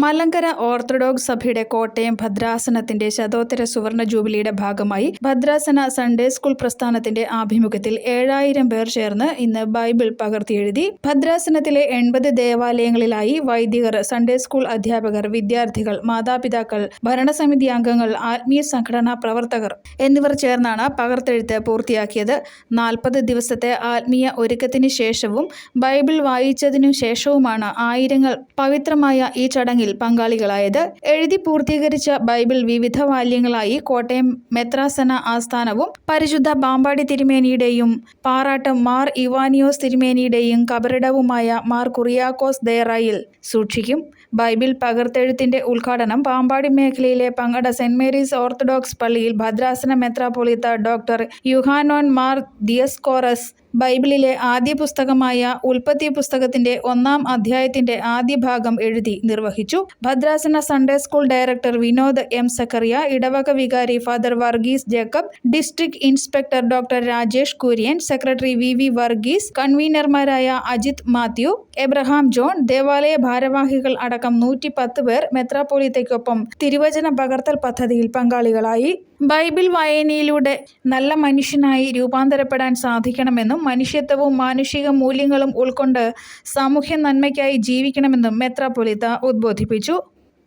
Malankara orthodox സഭയുടെ കോട്ടയം ഭദ്രാസനത്തിന്റെ ശതോത്തര സുവർണ ജൂബിലിയുടെ ഭാഗമായി ഭദ്രാസന സൺഡേ സ്കൂൾ പ്രസ്ഥാനത്തിന്റെ ആഭിമുഖ്യത്തിൽ ഏഴായിരം പേർ ചേർന്ന് ഇന്ന് ബൈബിൾ പകർത്തിയെഴുതി ഭദ്രാസനത്തിലെ എൺപത് ദേവാലയങ്ങളിലായി വൈദികർ സൺഡേ സ്കൂൾ അധ്യാപകർ വിദ്യാർത്ഥികൾ മാതാപിതാക്കൾ ഭരണസമിതി അംഗങ്ങൾ ആത്മീയ സംഘടനാ പ്രവർത്തകർ എന്നിവർ ചേർന്നാണ് പകർത്തെഴുത്ത് പൂർത്തിയാക്കിയത്. നാൽപ്പത് ദിവസത്തെ ആത്മീയ ഒരുക്കത്തിന് ശേഷവും ബൈബിൾ വായിച്ചതിനു ശേഷവുമാണ് ആയിരങ്ങൾ പവിത്രമായ ഈ ചടങ്ങിൽ പങ്കാളികളായത് എഴുതി പൂർത്തീകരിച്ച ബൈബിൾ വിവിധ വാല്യങ്ങളായി കോട്ടയം മെത്രാസന ആസ്ഥാനവും പരിശുദ്ധ ബാമ്പാടി തിരുമേനിയുടെയും പാറാട്ടം മാർ ഇവാനിയോസ് തിരുമേനിയുടെയും കബറിടവുമായ മാർ കുറിയാക്കോസ് ദേറായിൽ സൂക്ഷിക്കും. ബൈബിൾ പകർത്തെഴുത്തിന്റെ ഉദ്ഘാടനം പാമ്പാടി മേഖലയിലെ പങ്കട സെന്റ് മേരീസ് ഓർത്തഡോക്സ് പള്ളിയിൽ ഭദ്രാസന മെത്രാപൊളിത്ത ഡോക്ടർ യുഹാനോൻ മാർ ദിയസ്കോറസ് ബൈബിളിലെ ആദ്യ പുസ്തകമായ ഉൽപ്പത്തി പുസ്തകത്തിന്റെ ഒന്നാം അധ്യായത്തിന്റെ ആദ്യ ഭാഗം എഴുതി നിർവഹിച്ചു. ഭദ്രാസന Sunday school director Vinod M Zachariah ഇടവക വികാരി father Varghese Jacob district inspector doctor Rajesh Kurian secretary V V Varghese കൺവീനർമാരായ Ajith Mathew Abraham John ദേവാലയ ഭാരവാഹികൾ അടക്കം നൂറ്റി പേർ മെത്രാപ്പൊലിത്തയ്ക്കൊപ്പം തിരുവചന പകർത്തൽ പദ്ധതിയിൽ പങ്കാളികളായി. ബൈബിൾ വായനയിലൂടെ നല്ല മനുഷ്യനായി രൂപാന്തരപ്പെടാൻ സാധിക്കണമെന്നും മനുഷ്യത്വവും മാനുഷിക മൂല്യങ്ങളും ഉൾക്കൊണ്ട് സാമൂഹ്യ നന്മയ്ക്കായി ജീവിക്കണമെന്നും മെത്രാപൊലിത ഉദ്ബോധിപ്പിച്ചു.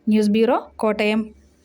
News bureau Kottayam.